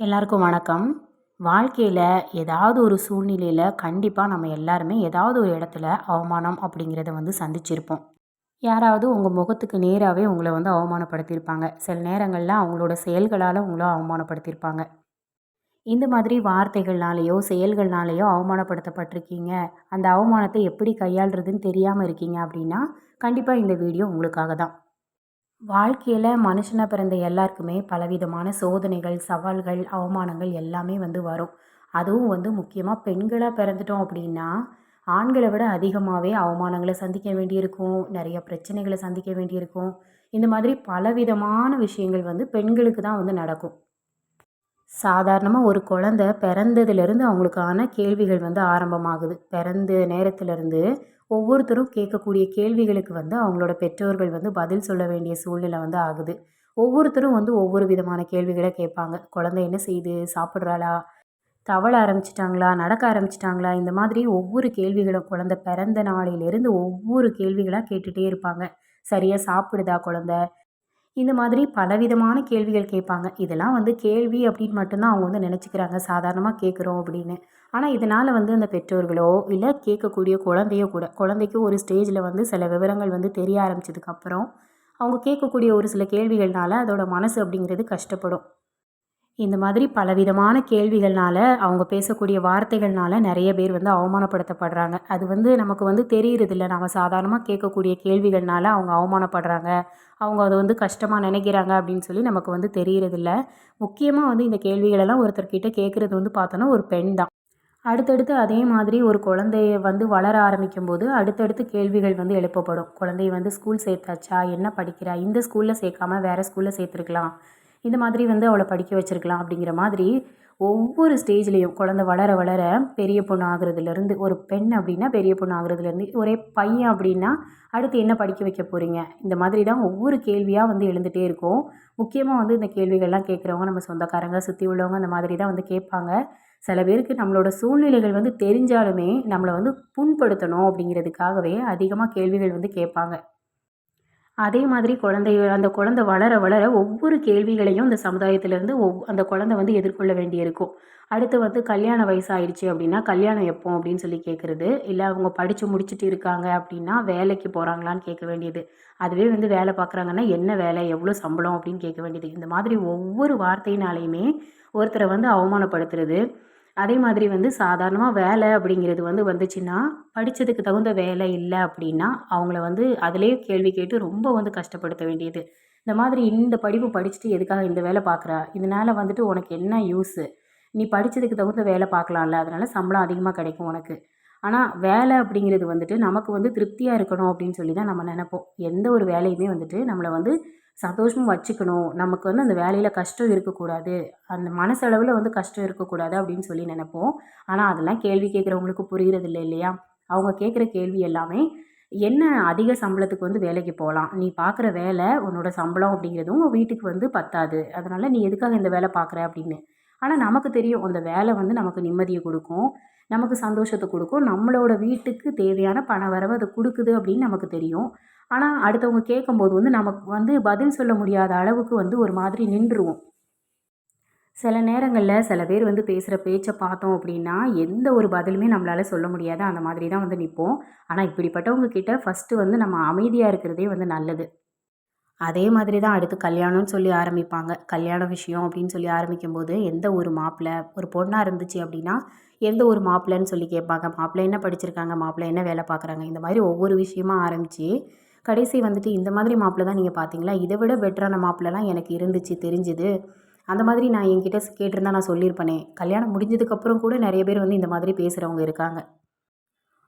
எல்லாருக்கும் வணக்கம். வாழ்க்கையில் ஏதாவது ஒரு சூழ்நிலையில் கண்டிப்பாக நம்ம எல்லாருமே ஏதாவது ஒரு இடத்துல அவமானம் அப்படிங்கிறத வந்து சந்திச்சிருப்போம். யாராவது உங்கள் முகத்துக்கு நேராகவே உங்களை வந்து அவமானப்படுத்தியிருப்பாங்க. சில நேரங்களில் அவங்களோட செயல்களால் உங்களை அவமானப்படுத்தியிருப்பாங்க. இந்த மாதிரி வார்த்தைகள்னாலேயோ செயல்கள்னாலேயோ அவமானப்படுத்தப்பட்டிருக்கீங்க. அந்த அவமானத்தை எப்படி கையாளுறதுன்னு தெரியாமல் இருக்கீங்க அப்படின்னா கண்டிப்பாக இந்த வீடியோ உங்களுக்காக தான் வாழ்க்கையில் மனுஷனாக பிறந்த எல்லாருக்குமே பலவிதமான சோதனைகள் சவால்கள் அவமானங்கள் எல்லாமே வந்து வரும். அதுவும் வந்து முக்கியமாக பெண்களாக பிறந்துட்டோம் அப்படின்னா ஆண்களை விட அதிகமாகவே அவமானங்களை சந்திக்க வேண்டியிருக்கும் நிறைய பிரச்சனைகளை சந்திக்க வேண்டியிருக்கும். இந்த மாதிரி பலவிதமான விஷயங்கள் வந்து பெண்களுக்கு தான் வந்து நடக்கும். சாதாரணமாக ஒரு குழந்த பிறந்ததுலேருந்து அவங்களுக்கான கேள்விகள் வந்து ஆரம்பமாகுது. பிறந்த நேரத்துலேருந்து ஒவ்வொருத்தரும் கேட்கக்கூடிய கேள்விகளுக்கு வந்து அவங்களோட பெற்றோர்கள் வந்து பதில் சொல்ல வேண்டிய சூழ்நிலை வந்து ஆகுது. ஒவ்வொருத்தரும் வந்து ஒவ்வொரு விதமான கேள்விகளை கேட்பாங்க. குழந்தை என்ன செய்யுது சாப்பிட்றாளா? தவள ஆரம்பிச்சிட்டாங்களா? நடக்க ஆரம்பிச்சிட்டாங்களா? இந்த மாதிரி ஒவ்வொரு கேள்விகளும் குழந்த பிறந்த நாளிலிருந்து ஒவ்வொரு கேள்விகளாக கேட்டுகிட்டே இருப்பாங்க. சரியாக சாப்பிடுதா குழந்த? இந்த மாதிரி பலவிதமான கேள்விகள் கேட்பாங்க. இதெல்லாம் வந்து கேள்வி அப்படின்னு மட்டும்தான் அவங்க வந்து நினச்சிக்கிறாங்க. சாதாரணமாக கேட்குறோம் அப்படின்னு. ஆனால் இதனால் வந்து அந்த பெற்றோர்களோ இல்லை கேட்கக்கூடிய குழந்தையோ கூட குழந்தைக்கு ஒரு ஸ்டேஜில் வந்து சில விவரங்கள் வந்து தெரிய ஆரம்பிச்சதுக்கப்புறம் அவங்க கேட்கக்கூடிய ஒரு சில கேள்விகள்னால அதோட மனசு அப்படிங்கிறது கஷ்டப்படும். இந்த மாதிரி பலவிதமான கேள்விகள்னால அவங்க பேசக்கூடிய வார்த்தைகள்னால நிறைய பேர் வந்து அவமானப்படுத்தப்படுறாங்க. அது வந்து நமக்கு வந்து தெரியறதில்ல. நம்ம சாதாரணமாக கேட்கக்கூடிய கேள்விகள்னால அவங்க அவமானப்படுறாங்க. அவங்க அதை வந்து கஷ்டமாக நினைக்கிறாங்க அப்படின்னு சொல்லி நமக்கு வந்து தெரியறதில்ல. முக்கியமாக வந்து இந்த கேள்விகளெல்லாம் ஒருத்தர்கிட்ட கேட்குறது வந்து பார்த்தோன்னா ஒரு பெண் தான். அடுத்தடுத்து அதே மாதிரி ஒரு குழந்தைய வந்து வளர ஆரம்பிக்கும் போது அடுத்தடுத்து கேள்விகள் வந்து எழுப்பப்படும். குழந்தைய வந்து ஸ்கூல் சேர்த்தாச்சா? என்ன படிக்கிறா? இந்த ஸ்கூலில் சேர்க்காம வேறு ஸ்கூலில் சேர்த்துருக்கலாம். இந்த மாதிரி வந்து அவளை படிக்க வச்சுருக்கலாம் அப்படிங்கிற மாதிரி ஒவ்வொரு ஸ்டேஜ்லேயும் குழந்த வளர வளர பெரிய பொண்ணு ஆகுறதுலேருந்து ஒரு பெண் அப்படின்னா பெரிய பொண்ணு ஆகுறதுலேருந்து ஒரே பையன் அப்படின்னா அடுத்து என்ன படிக்க வைக்க போகிறீங்க இந்த மாதிரி தான் ஒவ்வொரு கேள்வியாக வந்து எழுந்துகிட்டே இருக்கும். முக்கியமாக வந்து இந்த கேள்விகள்லாம் கேட்குறவங்க நம்ம சொந்தக்காரங்க சுற்றி உள்ளவங்க அந்த மாதிரி தான் வந்து கேட்பாங்க. சில பேருக்கு நம்மளோட சூழ்நிலைகள் வந்து தெரிஞ்சாலுமே நம்மளை வந்து புண்படுத்தணும் அப்படிங்கிறதுக்காகவே அதிகமாக கேள்விகள் வந்து கேட்பாங்க. அதே மாதிரி குழந்தை அந்த குழந்தை வளர வளர ஒவ்வொரு கேள்விகளையும் இந்த சமுதாயத்திலேருந்து ஒவ் அந்த குழந்தை வந்து எதிர்கொள்ள வேண்டியிருக்கும். அடுத்து வந்து கல்யாண வயசாயிடுச்சு அப்படின்னா கல்யாணம் எப்போ அப்படின்னு சொல்லி கேட்குறது இல்லை அவங்க படித்து முடிச்சுட்டு இருக்காங்க அப்படின்னா வேலைக்கு போகிறாங்களான்னு கேட்க வேண்டியது. அதுவே வந்து வேலை பார்க்குறாங்கன்னா என்ன வேலை? எவ்வளோ சம்பளம்? அப்படின்னு கேட்க வேண்டியது. இந்த மாதிரி ஒவ்வொரு வார்த்தையினாலையுமே ஒருத்தரை வந்து அவமானப்படுத்துறது அதே மாதிரி வந்து சாதாரணமாக வேலை அப்படிங்கிறது வந்து வந்துச்சுன்னா படித்ததுக்கு தகுந்த வேலை இல்லை அப்படின்னா அவங்கள வந்து அதிலே கேள்வி கேட்டு ரொம்ப வந்து கஷ்டப்படுத்த வேண்டியது. இந்த மாதிரி இந்த படிப்பு படிச்சுட்டு எதுக்காக இந்த வேலை பார்க்குறா? இதனால் வந்துட்டு உனக்கு என்ன யூஸு நீ படித்ததுக்கு தகுந்த வேலை பார்க்கலாம்ல அதனால் சம்பளம் அதிகமாக கிடைக்கும் உனக்கு. ஆனால் வேலை அப்படிங்கிறது வந்துட்டு நமக்கு வந்து திருப்தியாக இருக்கணும் அப்படின்னு சொல்லி தான் நம்ம நினைப்போம். எந்த ஒரு வேலையுமே வந்துட்டு நம்மளை வந்து சந்தோஷமும் வச்சுக்கணும். நமக்கு வந்து அந்த வேலையில் கஷ்டம் இருக்கக்கூடாது. அந்த மனசளவில் வந்து கஷ்டம் இருக்கக்கூடாது அப்படின்னு சொல்லி நினைப்போம். ஆனால் அதெல்லாம் கேள்வி கேட்குறவங்களுக்கு புரிகிறதில்ல இல்லையா? அவங்க கேட்குற கேள்வி எல்லாமே என்ன அதிக சம்பளத்துக்கு வந்து வேலைக்கு போகலாம்? நீ பார்க்குற வேலை உன்னோட சம்பளம் அப்படிங்கிறதும் வீட்டுக்கு வந்து பத்தாது. அதனால் நீ எதுக்காக இந்த வேலை பார்க்குற அப்படின்னு. ஆனால் நமக்கு தெரியும் அந்த வேலை வந்து நமக்கு நிம்மதியை கொடுக்கும். நமக்கு சந்தோஷத்தை கொடுக்கும். நம்மளோட வீட்டுக்கு தேவையான பண வரவு அது கொடுக்குது அப்படின்னு நமக்கு தெரியும். ஆனால் அடுத்தவங்க கேட்கும்போது வந்து நமக்கு வந்து பதில் சொல்ல முடியாத அளவுக்கு வந்து ஒரு மாதிரி நின்றுவோம் சில நேரங்களில் சில பேர் வந்து பேசுகிற பேச்சை பார்த்தோம் அப்படின்னா எந்த ஒரு பதிலுமே நம்மளால் சொல்ல முடியாது. அந்த மாதிரி தான் வந்து நிற்போம் ஆனால் இப்படிப்பட்டவங்க கிட்ட ஃபஸ்ட்டு வந்து நம்ம அமைதியாக இருக்கிறதே வந்து நல்லது. அதே மாதிரி தான் அடுத்து கல்யாணம்னு சொல்லி ஆரம்பிப்பாங்க. கல்யாண விஷயம் அப்படின்னு சொல்லி ஆரம்பிக்கும்போது எந்த ஒரு மாப்பிள்ளை ஒரு பொண்ணாக இருந்துச்சு அப்படின்னா எந்த ஒரு மாப்பிள்ளைன்னு சொல்லி கேட்பாங்க. மாப்பிள்ளை என்ன படிச்சிருக்காங்க? மாப்பிள்ளை என்ன வேலை பார்க்குறாங்க? இந்த மாதிரி ஒவ்வொரு விஷயமா ஆரம்பித்து கடைசி வந்துட்டு இந்த மாதிரி மாப்பிள்ளை தான் நீங்கள் பார்த்தீங்களா இதை விட பெட்டரான மாப்பிள்ளலாம் எனக்கு இருந்துச்சு தெரிஞ்சுது. அந்த மாதிரி நான் என்கிட்ட கேட்டிருந்தா நான் சொல்லியிருப்பேனே. கல்யாணம் முடிஞ்சதுக்கப்புறம் கூட நிறைய பேர் வந்து இந்த மாதிரி பேசுகிறவங்க இருக்காங்க.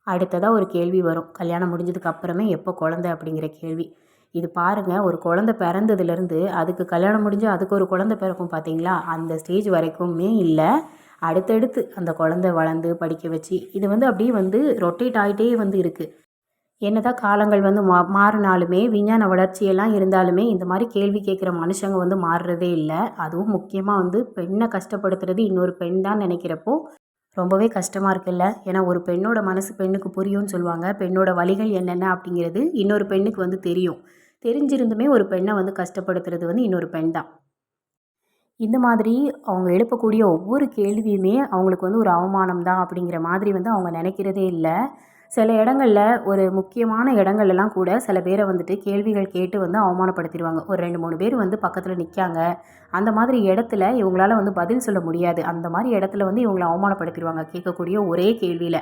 அடுத்ததாக ஒரு கேள்வி வரும். கல்யாணம் முடிஞ்சதுக்கு அப்புறமே எப்போ குழந்த அப்படிங்கிற கேள்வி. இது பாருங்கள் ஒரு குழந்த பிறந்ததுலேருந்து அதுக்கு கல்யாணம் முடிஞ்சு அதுக்கு ஒரு குழந்த பிறக்கும் பார்த்தீங்களா அந்த ஸ்டேஜ் வரைக்குமே இல்லை. அடுத்தடுத்து அந்த குழந்த வளர்ந்து படிக்க வச்சு இது வந்து அப்படியே வந்து ரொட்டேட் ஆகிட்டே வந்து இருக்குது என்னதான் காலங்கள் வந்து மா மாறினாலுமே விஞ்ஞான வளர்ச்சியெல்லாம் இருந்தாலுமே இந்த மாதிரி கேள்வி கேட்குற மனுஷங்க வந்து மாறுறதே இல்லை. அதுவும் முக்கியமாக வந்து பெண்ணை கஷ்டப்படுத்துறது இன்னொரு பெண் தான் நினைக்கிறப்போ ரொம்பவே கஷ்டமாக இருக்குல்ல. ஏன்னா ஒரு பெண்ணோட மனசு பெண்ணுக்கு புரியும்னு சொல்லுவாங்க. பெண்ணோட வழிகள் என்னென்ன அப்படிங்கிறது இன்னொரு பெண்ணுக்கு வந்து தெரியும். தெரிஞ்சிருந்துமே ஒரு பெண்ணை வந்து கஷ்டப்படுத்துறது வந்து இன்னொரு பெண் தான். இந்த மாதிரி அவங்க எழுப்பக்கூடிய ஒவ்வொரு கேள்வியுமே அவங்களுக்கு வந்து ஒரு அவமானம் தான் அப்படிங்கிற மாதிரி வந்து அவங்க நினைக்கிறதே இல்லை. சில இடங்களில் ஒரு முக்கியமான இடங்கள்லலாம் கூட சில பேரை வந்துட்டு கேள்விகள் கேட்டு வந்து அவமானப்படுத்திடுவாங்க. ஒரு ரெண்டு மூணு பேர் வந்து பக்கத்தில் நிற்காங்க அந்த மாதிரி இடத்துல இவங்களால வந்து பதில் சொல்ல முடியாது. அந்த மாதிரி இடத்துல வந்து இவங்களை அவமானப்படுத்திடுவாங்க. கேட்கக்கூடிய ஒரே கேள்வியில்.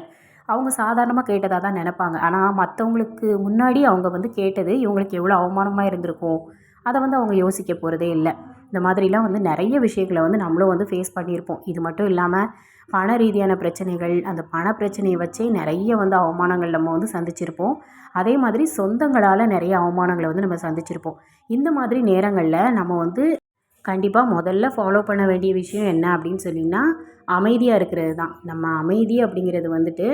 அவங்க சாதாரணமாக கேட்டதாக தான் நினப்பாங்க. ஆனால் மற்றவங்களுக்கு முன்னாடி அவங்க வந்து கேட்டது இவங்களுக்கு எவ்வளோ அவமானமாக இருந்திருக்கும்? அதை வந்து அவங்க யோசிக்க போகிறதே இல்லை. இந்த மாதிரிலாம் வந்து நிறைய விஷயங்களை வந்து நம்மளும் வந்து ஃபேஸ் பண்ணியிருப்போம். இது மட்டும் இல்லாமல் பண ரீதியான பிரச்சனைகள் அந்த பண பிரச்சனையை வச்சே நிறைய வந்து அவமானங்கள் நம்ம வந்து சந்திச்சிருப்போம். அதே மாதிரி சொந்தங்களால் நிறைய அவமானங்களை வந்து நம்ம சந்திச்சிருப்போம். இந்த மாதிரி நேரங்களில் நம்ம வந்து கண்டிப்பாக முதல்ல ஃபாலோ பண்ண வேண்டிய விஷயம் என்ன அப்படின்னு சொல்லினா அமைதியாக இருக்கிறது தான். நம்ம அமைதி அப்படிங்கிறது வந்துட்டு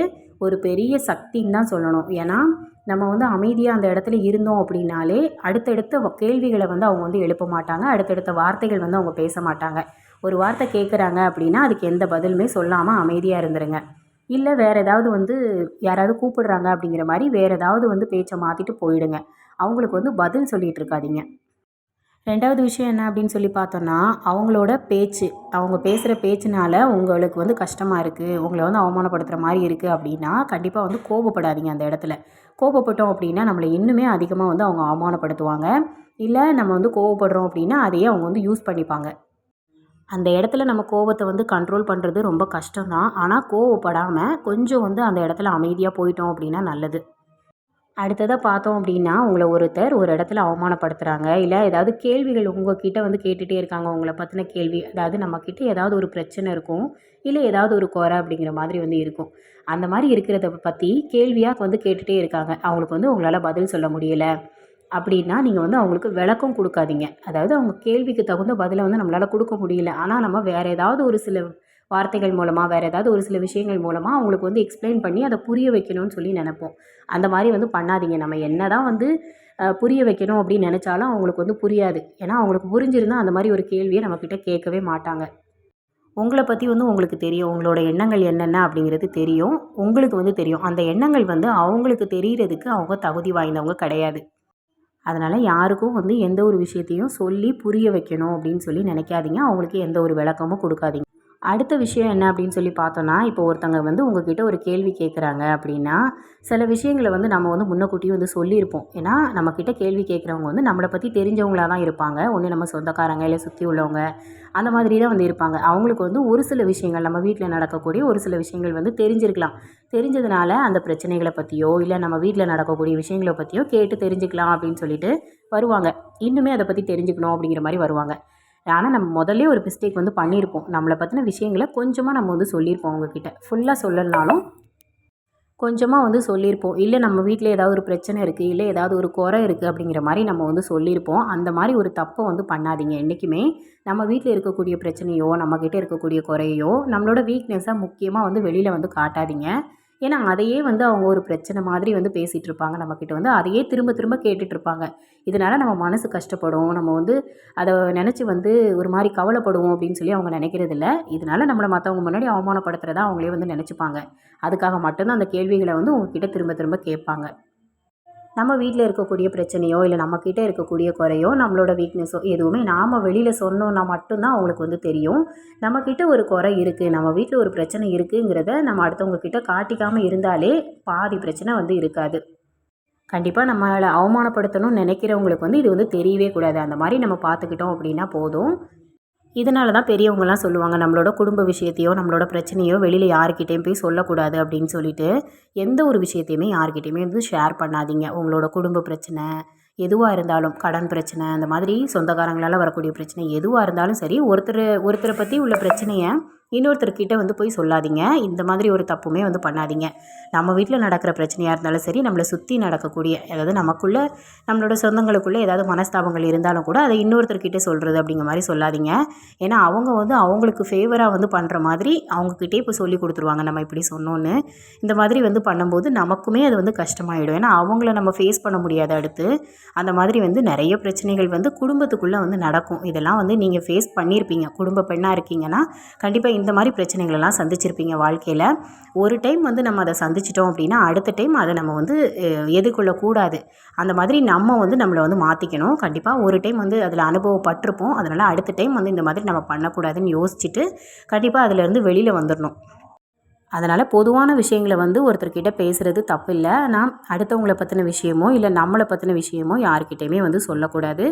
ஒரு பெரிய சக்தின்னு தான் சொல்லணும். ஏன்னா நம்ம வந்து அமைதியாக அந்த இடத்துல இருந்தோம் அப்படின்னாலே அடுத்தடுத்த வ- கேள்விகளை வந்து அவங்க வந்து எழுப்ப மாட்டாங்க. அடுத்தடுத்த வார்த்தைகள் வந்து அவங்க பேச மாட்டாங்க. ஒரு வார்த்தை கேட்குறாங்க அப்படின்னா அதுக்கு எந்த பதிலுமே சொல்லாமல் அமைதியாக இருந்துருங்க. இல்லை வேறு ஏதாவது வந்து யாராவது கூப்பிடுறாங்க அப்படிங்கிற மாதிரி வேறு ஏதாவது வந்து பேச்சை மாற்றிட்டு போயிடுங்க. அவங்களுக்கு வந்து பதில் சொல்லிகிட்டு இருக்காதீங்க. ரெண்டாவது விஷயம் என்ன அப்படின்னு சொல்லி பார்த்தோன்னா அவங்களோட பேச்சு அவங்க பேசுகிற பேச்சுனால உங்களுக்கு வந்து கஷ்டமாக இருக்குது உங்களை வந்து அவமானப்படுத்துகிற மாதிரி இருக்குது அப்படின்னா கண்டிப்பாக வந்து கோபப்படாதீங்க அந்த இடத்துல. கோபப்பட்டோம் அப்படின்னா நம்மளை இன்னுமே அதிகமாக வந்து அவங்க அவமானப்படுத்துவாங்க. இல்லை நம்ம வந்து கோவப்படுறோம் அப்படின்னா அதையே அவங்க வந்து யூஸ் பண்ணிப்பாங்க. அந்த இடத்துல நம்ம கோபத்தை வந்து கண்ட்ரோல் பண்ணுறது ரொம்ப கஷ்டம்தான். ஆனால் கோவப்படாமல் கொஞ்சம் வந்து அந்த இடத்துல அமைதியாக போயிட்டோம் அப்படின்னா நல்லது. அடுத்ததாக பார்த்தோம் அப்படின்னா உங்களை ஒருத்தர் ஒரு இடத்துல அவமானப்படுத்துகிறாங்க இல்லை ஏதாவது கேள்விகள் உங்ககிட்ட வந்து கேட்டுகிட்டே இருக்காங்க. உங்களை பற்றின கேள்வி அதாவது நம்மக்கிட்ட ஏதாவது ஒரு பிரச்சனை இருக்கும். இல்லை ஏதாவது ஒரு குறை அப்படிங்கிற மாதிரி வந்து இருக்கும். அந்த மாதிரி இருக்கிறத பற்றி கேள்வியாக வந்து கேட்டுகிட்டே இருக்காங்க. அவங்களுக்கு வந்து உங்களால் பதில் சொல்ல முடியலை. அப்படின்னா நீங்கள் வந்து அவங்களுக்கு விளக்கம் கொடுக்காதீங்க. அதாவது அவங்க கேள்விக்கு தகுந்த பதிலை வந்து நம்மளால் கொடுக்க முடியல. ஆனால் நம்ம வேறு ஏதாவது ஒரு சில வார்த்தைகள் மூலமாக வேறு ஏதாவது ஒரு சில விஷயங்கள் மூலமாக அவங்களுக்கு வந்து எக்ஸ்பிளைன் பண்ணி அதை புரிய வைக்கணும்னு சொல்லி நினைப்போம். அந்த மாதிரி வந்து பண்ணாதீங்க. நம்ம என்ன தான் வந்து புரிய வைக்கணும் அப்படின்னு நினச்சாலும் அவங்களுக்கு வந்து புரியாது. ஏன்னா அவங்களுக்கு புரிஞ்சிருந்தால் அந்த மாதிரி ஒரு கேள்வியை நம்மக்கிட்ட கேட்கவே மாட்டாங்க. உங்களை பற்றி வந்து உங்களுக்கு தெரியும். உங்களோட எண்ணங்கள் என்னென்ன அப்படிங்கிறது தெரியும். உங்களுக்கு வந்து தெரியும். அந்த எண்ணங்கள் வந்து அவங்களுக்கு தெரிகிறதுக்கு அவங்க தகுதி வாய்ந்தவங்க கிடையாது. அதனால் யாருக்கும் வந்து எந்த ஒரு விஷயத்தையும் சொல்லி புரிய வைக்கணும் அப்படின்னு சொல்லி நினைக்காதீங்க. அவங்களுக்கு எந்த ஒரு விளக்கமும் கொடுக்காதீங்க. அடுத்த விஷயம் என்ன அப்படின்னு சொல்லி பார்த்தோன்னா இப்போ ஒருத்தங்க வந்து உங்ககிட்ட ஒரு கேள்வி கேட்குறாங்க அப்படின்னா சில விஷயங்களை வந்து நம்ம வந்து முன்னக்கூட்டியும் வந்து சொல்லியிருப்போம். ஏன்னா நம்மக்கிட்ட கேள்வி கேட்குறவங்க வந்து நம்மளை பற்றி தெரிஞ்சவங்களாக தான் இருப்பாங்க. ஒன்று நம்ம சொந்தக்காரங்க இல்லை சுற்றி உள்ளவங்க அந்த மாதிரி தான் வந்து இருப்பாங்க. அவங்களுக்கு வந்து ஒரு சில விஷயங்கள் நம்ம வீட்டில் நடக்கக்கூடிய ஒரு சில விஷயங்கள் வந்து தெரிஞ்சிருக்கலாம். தெரிஞ்சதுனால அந்த பிரச்சனைகளை பற்றியோ இல்லை நம்ம வீட்டில் நடக்கக்கூடிய விஷயங்களை பற்றியோ கேட்டு தெரிஞ்சுக்கலாம் அப்படின்னு சொல்லிட்டு வருவாங்க. இன்னுமே அதை பற்றி தெரிஞ்சுக்கணும் அப்படிங்கிற மாதிரி வருவாங்க. ஆனால் நம்ம முதல்ல ஒரு மிஸ்டேக் வந்து பண்ணியிருப்போம் நம்மளை பற்றின விஷயங்களை கொஞ்சமாக நம்ம வந்து சொல்லியிருப்போம் அவங்கக்கிட்ட ஃபுல்லாக சொல்லலனாலும் கொஞ்சமாக வந்து சொல்லியிருப்போம் இல்லை நம்ம வீட்டில் ஏதாவது ஒரு பிரச்சனை இருக்குது இல்லை ஏதாவது ஒரு குறை இருக்குது அப்படிங்கிற மாதிரி நம்ம வந்து சொல்லியிருப்போம் அந்த மாதிரி ஒரு தப்பை வந்து பண்ணாதீங்க. என்றைக்குமே நம்ம வீட்டில் இருக்கக்கூடிய பிரச்சனையோ நம்மக்கிட்ட இருக்கக்கூடிய குறையோ நம்மளோட வீக்னஸாக முக்கியமாக வந்து வெளியில் வந்து காட்டாதீங்க. ஏன்னா அதையே வந்து அவங்க ஒரு பிரச்சனை மாதிரி வந்து பேசிகிட்டு இருப்பாங்க. நம்மக்கிட்ட வந்து அதையே திரும்ப திரும்ப கேட்டுட்டு இருப்பாங்க. இதனால் நம்ம மனசு கஷ்டப்படும். நம்ம வந்து அதை நினச்சி வந்து ஒரு மாதிரி கவலைப்படுவோம் அப்படின்னு சொல்லி அவங்க நினைக்கிறதில்ல. இதனால் நம்மளை மற்றவங்க முன்னாடி அவமானப்படுத்துகிறதா அவங்களே வந்து நினச்சிப்பாங்க. அதுக்காக மட்டும்தான் அந்த கேள்விகளை வந்து உங்ககிட்ட திரும்ப திரும்ப கேட்பாங்க. நம்ம வீட்டில் இருக்கக்கூடிய பிரச்சனையோ இல்லை நம்மக்கிட்ட இருக்கக்கூடிய குறையோ நம்மளோட வீக்னஸோ எதுவுமே நாம் வெளியில் சொன்னோன்னா மட்டும்தான் அவங்களுக்கு வந்து தெரியும். நம்மக்கிட்ட ஒரு குறை இருக்குது நம்ம வீட்டில் ஒரு பிரச்சனை இருக்குங்கிறத நம்ம அடுத்தவங்கக்கிட்ட காட்டிக்காமல் இருந்தாலே பாதி பிரச்சனை வந்து இருக்காது. கண்டிப்பாக நம்மளை அவமானப்படுத்தணும்னு நினைக்கிறவங்களுக்கு வந்து இது வந்து தெரியவே கூடாது. அந்த மாதிரி நம்ம பார்த்துக்கிட்டோம் அப்படின்னா போதும். இதனால தான் பெரியவங்கலாம் சொல்லுவாங்க நம்மளோட குடும்ப விஷயத்தையோ நம்மளோட பிரச்சனையோ வெளியில் யாருக்கிட்டேயும் போய் சொல்லக்கூடாது அப்படின்னு சொல்லிட்டு எந்த ஒரு விஷயத்தையுமே யாருக்கிட்டேயுமே வந்து ஷேர் பண்ணாதீங்க. உங்களோட குடும்ப பிரச்சனை எதுவாக இருந்தாலும் கடன் பிரச்சனை அந்த மாதிரி சொந்தக்காரங்களால் வரக்கூடிய பிரச்சனை எதுவாக இருந்தாலும் சரி ஒருத்தர் ஒருத்தரை பற்றி உள்ள பிரச்சனையை இன்னொருத்தர்கிட்ட வந்து போய் சொல்லாதீங்க. இந்த மாதிரி ஒரு தப்புமே வந்து பண்ணாதீங்க. நம்ம வீட்டில் நடக்கிற பிரச்சனையாக இருந்தாலும் சரி நம்மளை சுற்றி நடக்கக்கூடிய அதாவது நமக்குள்ளே நம்மளோட சொந்தங்களுக்குள்ளே ஏதாவது மனஸ்தாபங்கள் இருந்தாலும் கூட அதை இன்னொருத்தர்கிட்ட சொல்கிறது அப்படிங்கிற மாதிரி சொல்லாதீங்க. ஏன்னா அவங்க வந்து அவங்களுக்கு ஃபேவராக வந்து பண்ணுற மாதிரி அவங்கக்கிட்டே இப்போ சொல்லி கொடுத்துருவாங்க. நம்ம இப்படி சொன்னோன்னு. இந்த மாதிரி வந்து பண்ணும்போது நமக்குமே அது வந்து கஷ்டமாயிடும். ஏன்னா அவங்கள நம்ம ஃபேஸ் பண்ண முடியாது அடுத்து. அந்த மாதிரி வந்து நிறைய பிரச்சனைகள் வந்து குடும்பத்துக்குள்ளே வந்து நடக்கும். இதெல்லாம் வந்து நீங்கள் ஃபேஸ் பண்ணியிருப்பீங்க குடும்ப பெண்ணாக இருக்கீங்கன்னா கண்டிப்பாக இந்த மாதிரி பிரச்சனைகளெல்லாம் சந்திச்சிருப்பீங்க வாழ்க்கையில். ஒரு டைம் வந்து நம்ம அதை சந்திச்சிட்டோம் அப்படின்னா அடுத்த டைம் அதை நம்ம வந்து எதிர்கொள்ளக்கூடாது. அந்த மாதிரி நம்ம வந்து நம்மளை வந்து மாற்றிக்கணும் கண்டிப்பாக ஒரு டைம் வந்து அதில் அனுபவப்பட்டிருப்போம். அதனால் அடுத்த டைம் வந்து இந்த மாதிரி நம்ம பண்ணக்கூடாதுன்னு யோசிச்சுட்டு கண்டிப்பாக அதிலேருந்து வெளியில் வந்துடணும் அதனால் பொதுவான விஷயங்களை வந்து ஒருத்தர்கிட்ட பேசுகிறது தப்பு இல்லை ஆனால் அடுத்தவங்களை பற்றின விஷயமோ இல்லை நம்மளை பற்றின விஷயமோ யாருக்கிட்டையுமே வந்து சொல்லக்கூடாது.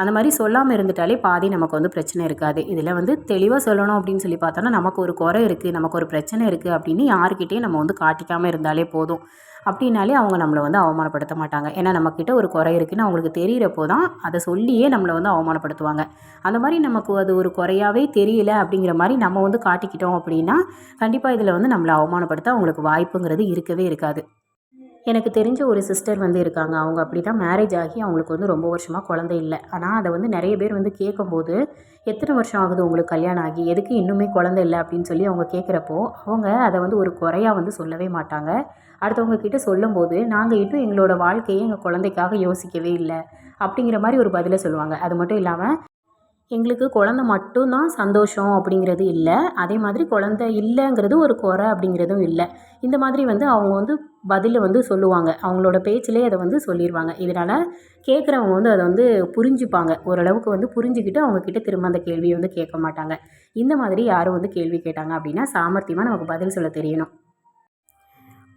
அந்த மாதிரி சொல்லாமல் இருந்துட்டாலே பாதி நமக்கு வந்து பிரச்சனை இருக்காது. இதில் வந்து தெளிவாக சொல்லணும் அப்படின்னு சொல்லி பார்த்தோன்னா நமக்கு ஒரு குறை இருக்குது நமக்கு ஒரு பிரச்சனை இருக்குது அப்படின்னு யாருக்கிட்டேயும் நம்ம வந்து காட்டிக்காமல் இருந்தாலே போதும். அப்படின்னாலே அவங்க நம்மளை வந்து அவமானப்படுத்த மாட்டாங்க. ஏன்னா நம்மக்கிட்ட ஒரு குறை இருக்குன்னு அவங்களுக்கு தெரியிறப்போ தான் அதை சொல்லியே நம்மளை வந்து அவமானப்படுத்துவாங்க. அந்த மாதிரி நமக்கு அது ஒரு குறையாகவே தெரியல அப்படிங்கிற மாதிரி நம்ம வந்து காட்டிக்கிட்டோம் அப்படின்னா கண்டிப்பாக இதில் வந்து நம்மளை அவமானப்படுத்த அவங்களுக்கு வாய்ப்புங்கிறது இருக்கவே இருக்காது. எனக்கு தெரிஞ்ச ஒரு சிஸ்டர் வந்து இருக்காங்க. அவங்க அப்படி தான் மேரேஜ் ஆகி அவங்களுக்கு வந்து ரொம்ப வருஷமாக குழந்தை இல்லை. ஆனால் அதை வந்து நிறைய பேர் வந்து கேட்கும்போது எத்தனை வருஷம் ஆகுது உங்களுக்கு கல்யாணம் ஆகி? எதுக்கு இன்னுமே குழந்தை இல்லை அப்படின்னு சொல்லி அவங்க கேட்குறப்போ அவங்க அதை வந்து ஒரு குறையாக வந்து சொல்லவே மாட்டாங்க. அடுத்தவங்க கிட்டே சொல்லும்போது நாங்கள் இன்னும் எங்களோட வாழ்க்கையை எங்கள் குழந்தைக்காக யோசிக்கவே இல்லை. அப்படிங்கிற மாதிரி ஒரு பதிலை சொல்லுவாங்க. அது மட்டும் இல்லாமல் எங்களுக்கு குழந்த மட்டும்தான் சந்தோஷம் அப்படிங்கிறது இல்லை. அதே மாதிரி குழந்த இல்லைங்கிறது ஒரு குறை அப்படிங்கிறதும் இல்லை. இந்த மாதிரி வந்து அவங்க வந்து பதிலை வந்து சொல்லுவாங்க. அவங்களோட பேச்சிலே அதை வந்து சொல்லிடுவாங்க இதனால் கேட்குறவங்க வந்து அதை வந்து புரிஞ்சுப்பாங்க. ஓரளவுக்கு வந்து புரிஞ்சுக்கிட்டு அவங்கக்கிட்ட திரும்ப அந்த கேள்வியை வந்து கேட்க மாட்டாங்க. இந்த மாதிரி யாரும் வந்து கேள்வி கேட்டாங்க அப்படின்னா சாமர்த்தியமாக நமக்கு பதில் சொல்ல தெரியணும்.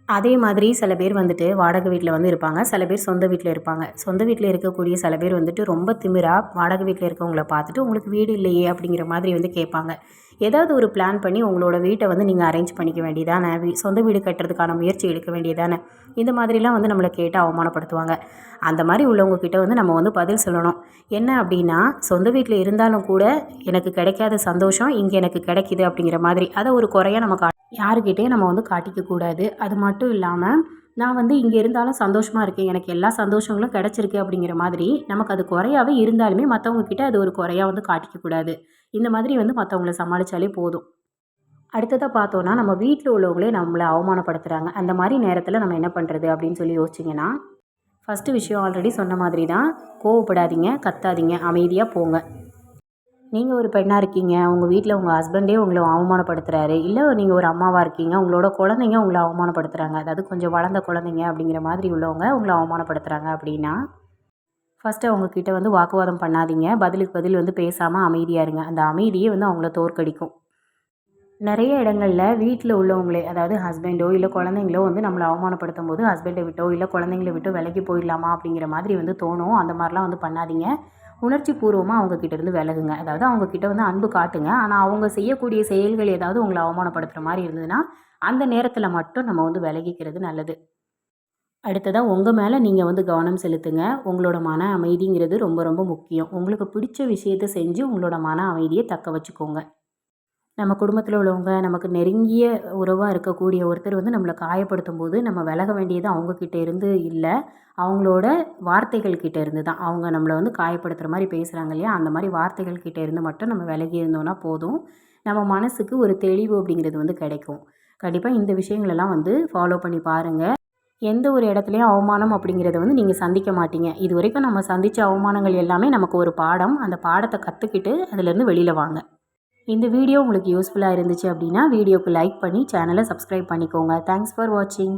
அதே மாதிரி சில பேர் வந்துட்டு வாடகை வீட்டில் வந்து இருப்பாங்க. சில பேர் சொந்த வீட்டில் இருப்பாங்க. சொந்த வீட்டில் இருக்கக்கூடிய சில பேர் வந்துட்டு ரொம்ப திமிரா வாடகை வீட்டில் இருக்கவங்கள பார்த்துட்டு உங்களுக்கு வீடு இல்லையே அப்படிங்கிற மாதிரி வந்து கேட்பாங்க. ஏதாவது ஒரு பிளான் பண்ணி உங்களோட வீட்டை வந்து நீங்கள் அரேஞ்ச் பண்ணிக்க வேண்டியதானே? வீ சொந்த வீடு கட்டுறதுக்கான முயற்சி எடுக்க வேண்டியதானே? இந்த மாதிரிலாம் வந்து நம்மளை கேட்டு அவமானப்படுத்துவாங்க. அந்த மாதிரி உள்ளவங்கக்கிட்ட வந்து நம்ம வந்து பதில் சொல்லணும். என்ன அப்படின்னா சொந்த வீட்டில் இருந்தாலும் கூட எனக்கு கிடைக்காத சந்தோஷம் இங்கே எனக்கு கிடைக்கிது அப்படிங்கிற மாதிரி. அதை ஒரு குறையாக நம்ம கா யாருக்கிட்டேயும் நம்ம வந்து காட்டிக்க கூடாது. அது மட்டும் மட்டும் இல்லாமல் நான் வந்து இங்கே இருந்தாலும் சந்தோஷமாக இருக்கேன். எனக்கு எல்லா சந்தோஷங்களும் கிடச்சிருக்கு அப்படிங்கிற மாதிரி நமக்கு அது குறையாவே இருந்தாலுமே மற்றவங்கக்கிட்ட அது ஒரு குறையாக வந்து காட்டிக்கக்கூடாது இந்த மாதிரி வந்து மற்றவங்கள சமாளித்தாலே போதும். அடுத்ததாக பார்த்தோன்னா நம்ம வீட்டில் உள்ளவங்களே நம்மளை அவமானப்படுத்துகிறாங்க அந்த மாதிரி நேரத்தில் நம்ம என்ன பண்ணுறது அப்படின்னு சொல்லி யோசிச்சிங்கன்னா ஃபஸ்ட்டு விஷயம் ஆல்ரெடி சொன்ன மாதிரி தான் கோவப்படாதீங்க கத்தாதீங்க அமைதியாக போங்க. நீங்கள் ஒரு பெண்ணாக இருக்கீங்க உங்கள் வீட்டில் உங்கள் ஹஸ்பண்டே உங்களை அவமானப்படுத்துகிறாரு இல்லை நீங்கள் ஒரு அம்மாவாக இருக்கீங்க உங்களோட குழந்தைங்க உங்களை அவமானப்படுத்துகிறாங்க அதாவது கொஞ்சம் வளர்ந்த குழந்தைங்க அப்படிங்கிற மாதிரி உள்ளவங்க உங்களை அவமானப்படுத்துகிறாங்க அப்படின்னா ஃபஸ்ட்டு அவங்கக்கிட்ட வந்து வாக்குவாதம் பண்ணாதீங்க பதிலுக்கு பதில் வந்து பேசாமல் அமைதியாக இருங்க அந்த அமைதியே வந்து அவங்கள தோற்கடிக்கும். நிறைய இடங்களில் வீட்டில் உள்ளவங்களே அதாவது ஹஸ்பண்டோ இல்லை குழந்தைங்களோ வந்து நம்மளை அவமானப்படுத்தும் போது ஹஸ்பண்டை விட்டோ இல்லை குழந்தைங்கள விட்டோ விலைக்கு போயிடலாமா அப்படிங்கிற மாதிரி வந்து தோணும் அந்த மாதிரிலாம் வந்து பண்ணாதீங்க. உணர்ச்சி பூர்வமாக அவங்கக்கிட்ட இருந்து விலகுங்க. அதாவது அவங்கக்கிட்ட வந்து அன்பு காட்டுங்க. ஆனால் அவங்க செய்யக்கூடிய செயல்கள் ஏதாவது உங்களை அவமானப்படுத்துகிற மாதிரி இருந்ததுன்னா அந்த நேரத்தில் மட்டும் நம்ம வந்து விலகிக்கிறது நல்லது. அடுத்ததாக உங்கள் மேலே நீங்கள் வந்து கவனம் செலுத்துங்க. உங்களோட மன அமைதிங்கிறது ரொம்ப ரொம்ப முக்கியம். உங்களுக்கு பிடிச்ச விஷயத்தை செஞ்சு உங்களோட மன அமைதியை தக்க வச்சுக்கோங்க. நம்ம குடும்பத்தில் உள்ளவங்க நமக்கு நெருங்கிய உறவாக இருக்கக்கூடிய ஒருத்தர் வந்து நம்மளை காயப்படுத்தும் போது நம்ம விலக வேண்டியது அவங்கக்கிட்ட இருந்து இல்லை. அவங்களோட வார்த்தைகள் கிட்ட இருந்து தான். அவங்க நம்மளை வந்து காயப்படுத்துகிற மாதிரி பேசுகிறாங்க இல்லையா? அந்த மாதிரி வார்த்தைகள் கிட்ட இருந்து மட்டும் நம்ம விலகி இருந்தோம்னா போதும். நம்ம மனசுக்கு ஒரு தெளிவு அப்படிங்கிறது வந்து கிடைக்கும். கண்டிப்பாக இந்த விஷயங்களெல்லாம் வந்து ஃபாலோ பண்ணி பாருங்கள் எந்த ஒரு இடத்துலையும் அவமானம் அப்படிங்கிறத வந்து நீங்கள் சந்திக்க மாட்டீங்க. இது வரைக்கும் நம்ம சந்தித்த அவமானங்கள் எல்லாமே நமக்கு ஒரு பாடம். அந்த பாடத்தை கற்றுக்கிட்டு அதுலேருந்து வெளியில் வாங்க. இந்த வீடியோ உங்களுக்கு யூஸ்ஃபுல்லாக இருந்துச்சு அப்படின்னா வீடியோக்கு லைக் பண்ணி சேனலை சப்ஸ்கிரைப் பண்ணிக்கோங்க. தேங்க்ஸ் ஃபார் வாட்சிங்